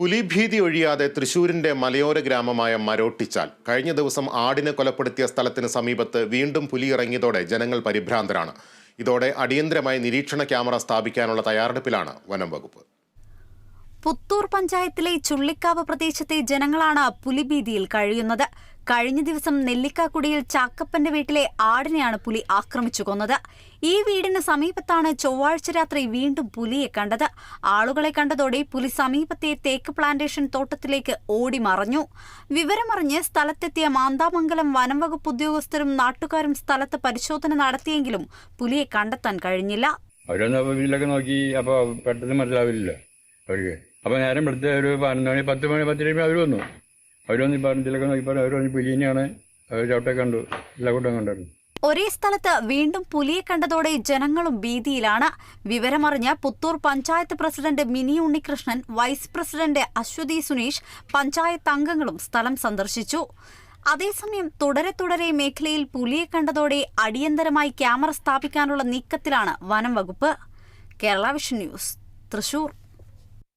പുലിഭീതി ഒഴിയാതെ തൃശൂരിന്റെ മലയോര ഗ്രാമമായ മരോട്ടിച്ചാൽ കഴിഞ്ഞ ദിവസം ആടിനെ കൊലപ്പെടുത്തിയ സ്ഥലത്തിന് സമീപത്ത് വീണ്ടും പുലി ഇറങ്ങിയതോടെ ജനങ്ങൾ പരിഭ്രാന്തരാണ്. ഇതോടെ അടിയന്തരമായി നിരീക്ഷണ ക്യാമറ സ്ഥാപിക്കാനുള്ള തയ്യാറെടുപ്പിലാണ് വനം വകുപ്പ്. പുത്തൂർ പഞ്ചായത്തിലെ ചുള്ളിക്കാവ് പ്രദേശത്തെ ജനങ്ങളാണ് പുലിഭീതിയിൽ കഴിയുന്നത്. കഴിഞ്ഞ ദിവസം നെല്ലിക്കാക്കുടിയിൽ ചാക്കപ്പന്റെ വീട്ടിലെ ആടിനെയാണ് പുലി ആക്രമിച്ചു കൊന്നത്. ഈ വീടിന് സമീപത്താണ് ചൊവ്വാഴ്ച രാത്രി വീണ്ടും പുലിയെ കണ്ടത്. ആളുകളെ കണ്ടതോടെ പുലി സമീപത്തെ തേക്ക് പ്ലാന്റേഷൻ തോട്ടത്തിലേക്ക് ഓടി മറഞ്ഞു വിവരമറിഞ്ഞ് സ്ഥലത്തെത്തിയ മാന്താമംഗലം വനംവകുപ്പ് ഉദ്യോഗസ്ഥരും നാട്ടുകാരും സ്ഥലത്ത് പരിശോധന നടത്തിയെങ്കിലും പുലിയെ കണ്ടെത്താൻ കഴിഞ്ഞില്ല. നോക്കി അപ്പോൾ പെട്ടെന്ന് മനസ്സിലാവില്ലല്ലോ അവർക്ക്. അപ്പോൾ നേരം എടുത്ത് ഒരു പതിനൊന്ന് മണി പത്ത് മണി പത്ത് അവർ വന്നു. അവർ വന്ന് പറഞ്ഞിലൊക്കെ നോക്കിയപ്പോൾ അവർ പറഞ്ഞ് പുലിനെയാണ് ചവിട്ടെ കണ്ടു. എല്ലാ കൂട്ടം കണ്ടായിരുന്നു. ഒരേ സ്ഥലത്ത് വീണ്ടും പുലിയെ കണ്ടതോടെ ജനങ്ങളും ഭീതിയിലാണ്. വിവരമറിഞ്ഞ Puthur panchayat president Mini Unnikrishnan vice president Aswathi Suneesh panchayat അംഗങ്ങളും സ്ഥലം സന്ദർശിച്ചു. അതേസമയം തുടരെ തുടരെ മേഖലയിൽ പുലിയെ കണ്ടതോടെ അടിയന്തരമായി ക്യാമറ സ്ഥാപിക്കാനുള്ള നീക്കത്തിലാണ് വനം വകുപ്പ്. Kerala vision news Thrissur.